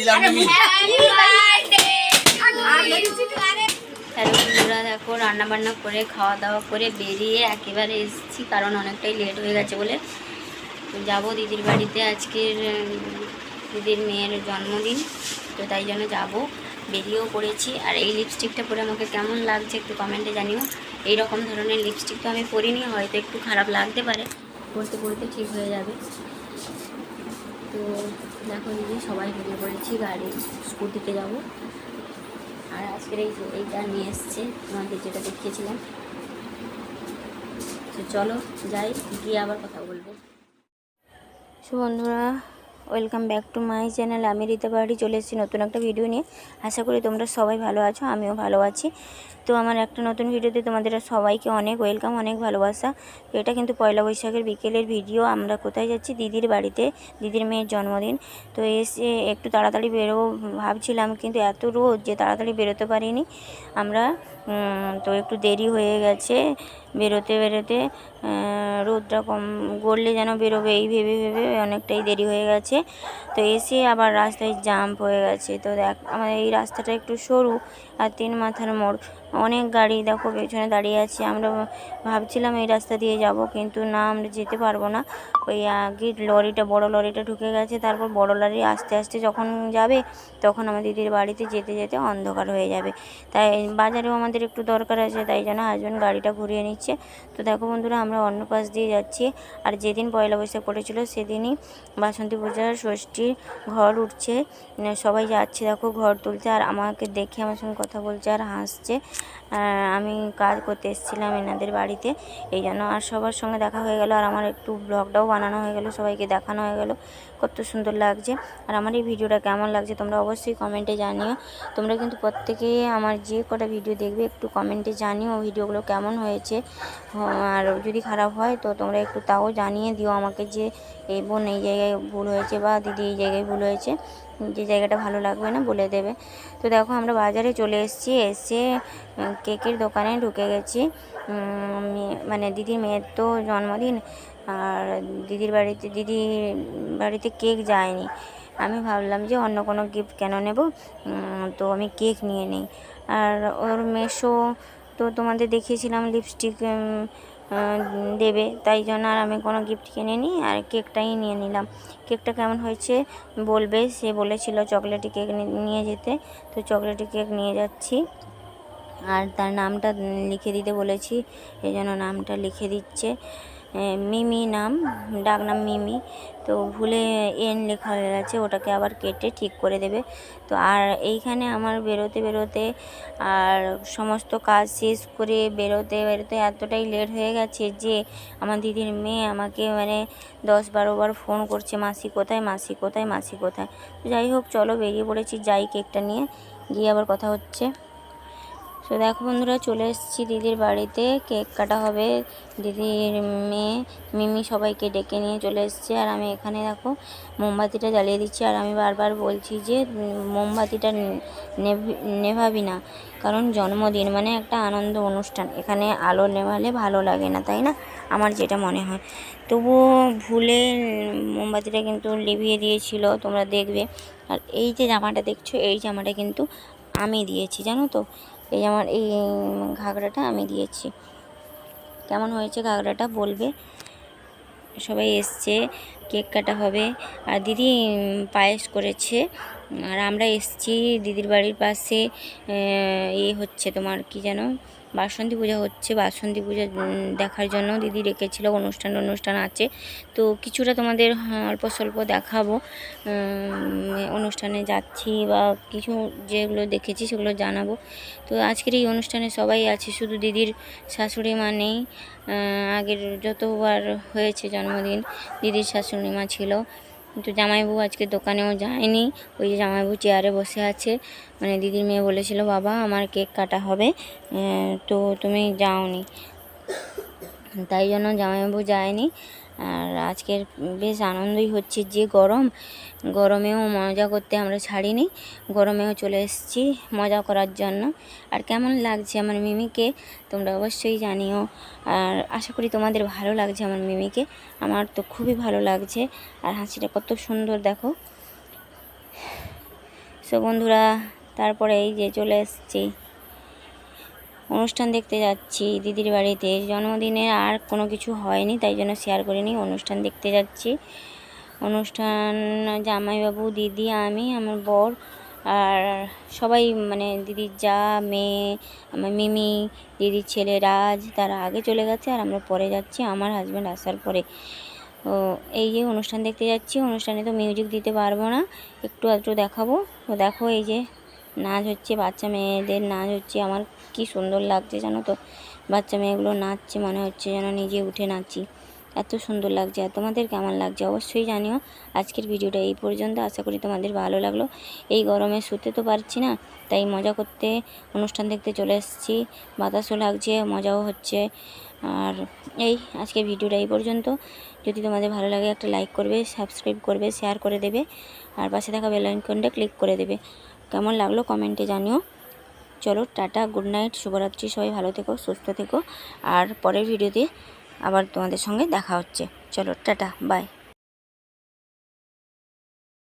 দিলাম হ্যালো বন্ধুরা দেখো রান্না বান্না করে খাওয়া দাওয়া করে বেরিয়ে একেবারে এসেছি কারণ অনেকটাই লেট হয়ে গেছে বলে। যাব দিদির বাড়িতে আজকের দিদির মেয়ের জন্মদিন তো তাই জন্য যাব। বেরিয়েও পড়েছি আর এই লিপস্টিকটা পরে আমাকে কেমন লাগছে একটু কমেন্টে জানিও। এই রকম ধরনের লিপস্টিক তো আমি পরিনি হয়তো একটু খারাপ লাগতে পারে পরতে পরতে ঠিক হয়ে যাবে। তো দেখো দিদি সবাই বেরিয়ে পড়েছি গাড়ি স্কুটিতে যাব। আর আজকের এই যে এইটা নিয়ে এসছে, তোমাদের যেটা দেখিয়েছিলাম। তো চলো যাই, গিয়ে আবার কথা বলব। সো বন্ধুরা welcome back to my channel. আমি রীতা বাড়ি চলে এসেছি নতুন একটা ভিডিও নিয়ে। আশা করি তোমরা সবাই ভালো আছো, আমিও ভালো আছি। তো আমার একটা নতুন ভিডিওতে তোমাদের সবাইকে অনেক ওয়েলকাম, অনেক ভালোবাসা। তো এটা কিন্তু পয়লা বৈশাখের বিকেলের ভিডিও। আমরা কোথায় যাচ্ছি? দিদির বাড়িতে, দিদির মেয়ের জন্মদিন। তো এসে একটু তাড়াতাড়ি বেরোবো ভাবছিলাম, কিন্তু এত রোদ যে তাড়াতাড়ি বেরোতে পারিনি। আমরা তো একটু দেরি হয়ে গেছে। বেরোতে বেরোতে রোদটা কম গড়লে যেন বেরোবে, এই ভেবে ভেবে অনেকটাই দেরি হয়ে গেছে। তো এসে আবার রাস্তায় জাম্প হয়ে গেছে। তো দেখ, আমাদের এই রাস্তাটা একটু সরু আর তিন মাথার মোড়। অনেক গাড়ি দেখো পেছনে দাঁড়িয়ে আছে। আমরা ভাবছিলাম এই রাস্তা দিয়ে যাব কিন্তু না, আমরা যেতে পারব না। ওই আগে লরিটা, বড় লরিটা ঢুকে গেছে, তারপর বড় লরি আস্তে আস্তে যখন যাবে তখন আমার দিদির বাড়িতে যেতে যেতে অন্ধকার হয়ে যাবে। তাই বাজারেও আমাদের একটু দরকার আছে, তাই জন্য হাজব্যান্ড গাড়িটা ঘুরিয়ে নিচ্ছে। তো দেখো বন্ধুরা, আমরা অন্য পাশ দিয়ে যাচ্ছি। আর যেদিন পয়লা বৈশাখ পড়েছিল সেদিনই বাসন্তী পূজার ষষ্ঠীর ঘর উঠছে। সবাই যাচ্ছে দেখো ঘর তুলতে, আর আমাকে দেখে আমার সঙ্গে কথা বলছে, আর হাসছে। আমি কাজ করতে এসেছিলাম এনাদের বাড়িতে। এই জন্য আর সবার সঙ্গে দেখা হয়ে গেল, আর আমার একটু ব্লগটাও বানানো হয়ে গেল, সবাইকে দেখানো হয়ে গেল। কত সুন্দর লাগছে। আর আমার এই ভিডিওটা কেমন লাগছে তোমরা অবশ্যই কমেন্টে জানিও। তোমরা কিন্তু প্রত্যেকে আমার যে কটা ভিডিও দেখবে, একটু কমেন্টে জানিও ভিডিওগুলো কেমন হয়েছে। আর যদি খারাপ হয়, তো তোমরা একটু তাও জানিয়ে দিও আমাকে যে, এই বোন এই জায়গায় ভুল হয়েছে বা দিদি এই জায়গায় ভুল হয়েছে। যে জায়গাটা ভালো লাগবে না বলে দেবে। তো দেখো আমরা বাজারে চলে এসেছি, এসে কেকের দোকানে ঢুকে গেছি। মানে দিদির মেয়ের তো জন্মদিন, আর দিদির বাড়িতে দিদির বাড়িতে কেক যায়নি। আমি ভাবলাম যে অন্য কোনো গিফট কেন নেব? তো আমি কেক নিয়ে নিই। আর ওর মেশো, তো তোমাদের দেখিয়েছিলাম লিপস্টিক দেবে। তাই জন্য আর আমি কোনো গিফট কিনে নিই আর কেকটাই নিয়ে নিলাম। কেকটা কেমন হয়েছে বলবে। সে বলেছিল চকলেটি কেক নিয়ে যেতে। তো চকলেটি কেক নিয়ে যাচ্ছি। আর তার নামটা লিখে দিতে বলেছি। এই জন্য নামটা লিখে দিচ্ছে। মিমি নাম, ডাক নাম মিমি। তো ভুলে এন লেখা হয়ে গেছে, ওটাকে আবার কেটে ঠিক করে দেবে। তো আর এইখানে আমার বেরোতে বেরোতে আর সমস্ত কাজ শেষ করে বেরোতে বেরোতে এতটাই লেট হয়ে গেছে যে আমার দিদির মেয়ে আমাকে মানে দশ বারো বার ফোন করছে, মাসি কোথায় মাসি কোথায় মাসি কোথায়? যাই হোক, চলো বেরিয়ে পড়েছি, যাই কেকটা নিয়ে, গিয়ে আবার কথা হচ্ছে। তো দেখো বন্ধুরা, চলে এসেছি দিদির বাড়িতে। কেক কাটা হবে। দিদির মেয়ে মিমি সবাইকে ডেকে নিয়ে চলে এসেছে। আর আমি এখানে দেখো মোমবাতিটা জ্বালিয়ে দিচ্ছি। আর আমি বারবার বলছি যে, মোমবাতিটা নেভি- নেভাবি না। কারণ জন্মদিন মানে একটা আনন্দ অনুষ্ঠান। এখানে আলো নেভালে ভালো লাগে না, তাই না? আমার যেটা মনে হয়। তবুও ভুলে মোমবাতিটা কিন্তু লিভিয়ে দিয়েছিল, তোমরা দেখবে। আর এই যে জামাটা দেখছ, এই জামাটা কিন্তু আমি দিয়েছি, জানো তো? এই আমার, এই ঘাগড়াটা আমি দিয়েছি। কেমন হয়েছে ঘাগড়াটা বলবে? সবাই এসছে, কেক কাটা হবে। আর দিদি পায়েস করেছে। আর আমরা এসছি দিদির বাড়ির পাশে এই হচ্ছে তোমার কি যেন বাসন্তী পূজা হচ্ছে। বাসন্তী পূজা দেখার জন্য দিদি রেখেছিল অনুষ্ঠান অনুষ্ঠান আছে। তো কিছুটা তোমাদের হ্যাঁ, অল্প স্বল্প দেখাবো। অনুষ্ঠানে যাচ্ছি বা কিছু যেগুলো দেখেছি সেগুলো জানাব। তো আজকের এই অনুষ্ঠানে সবাই আছে শুধু দিদির শাশুড়ি মা নেই। আগের যতবার হয়েছে জন্মদিন দিদির শাশুড়ি মা ছিল। কিন্তু জামাইবাবু আজকে দোকানেও যায়নি। ওই যে জামাইবাবু চেয়ারে বসে আছে। মানে দিদির মেয়ে বলেছিল, বাবা, আমার কেক কাটা হবে। তো তুমি যাওনি। তাই জন্য জামাইবাবু যায়নি। আর আজকের বেশ আনন্দই হচ্ছে যে গরম। গরমেও মজা করতে আমরা ছাড়িনি। গরমেও চলে এসেছি মজা করার জন্য। আর কেমন লাগছে আমার মিমিকে তোমরা অবশ্যই জানিও। আর আশা করি তোমাদের ভালো লাগছে আমার মিমিকে। আমার তো খুবই ভালো লাগছে। আর হাসিটা কত সুন্দর দেখো। সো বন্ধুরা, তারপরে এই যে চলে এসেছি। অনুষ্ঠান দেখতে যাচ্ছি দিদির বাড়িতে। জন্মদিনে আর কোনো কিছু হয়নি, তাই জন্য শেয়ার করিনি, অনুষ্ঠান দেখতে যাচ্ছি। অনুষ্ঠান, জামাইবাবু, দিদি, আমি, আমার বর আর সবাই মানে দিদির যা মেয়ে, আমার মিমি, দিদির ছেলে রাজ, তারা আগে চলে গেছে আর আমরা পরে যাচ্ছি, আমার হাজব্যান্ড আসার পরে। তো এই যে অনুষ্ঠান দেখতে যাচ্ছি, অনুষ্ঠানে তো মিউজিক দিতে পারব না, একটু একটু দেখাবো। তো দেখো এই যে নাচ হচ্ছে, বাচ্চা মেয়েদের নাচ হচ্ছে। আমার কি সুন্দর লাগছে জানো তো? বাচ্চা মেয়েগুলো নাচছে, মনে হচ্ছে যেন নিজে উঠে নাচি এত সুন্দর লাগছে। আর তোমাদের কেমন লাগছে অবশ্যই জানিও। আজকের ভিডিওটা এই পর্যন্ত। আশা করি তোমাদের ভালো লাগল। এই গরমে শুতে তো পারছি না, তাই মজা করতে অনুষ্ঠান দেখতে চলে এসেছি। বাতাসও লাগছে, মজাও হচ্ছে। আর এই আজকের ভিডিওটা এই পর্যন্ত। যদি তোমাদের ভালো লাগে একটা লাইক করবে, সাবস্ক্রাইব করবে, শেয়ার করে দেবে। আর পাশে থাকা বেল আইকনটা ক্লিক করে দেবে। কেমন লাগল কমেন্টে জানিও। চলো, টাটা গুড নাইট শুভরাত্রি, সবাই ভালো থেকো, সুস্থ থেকো। আর পরের ভিডিওতে আবার তোমাদের সঙ্গে দেখা হচ্ছে। চলো, টাটা বাই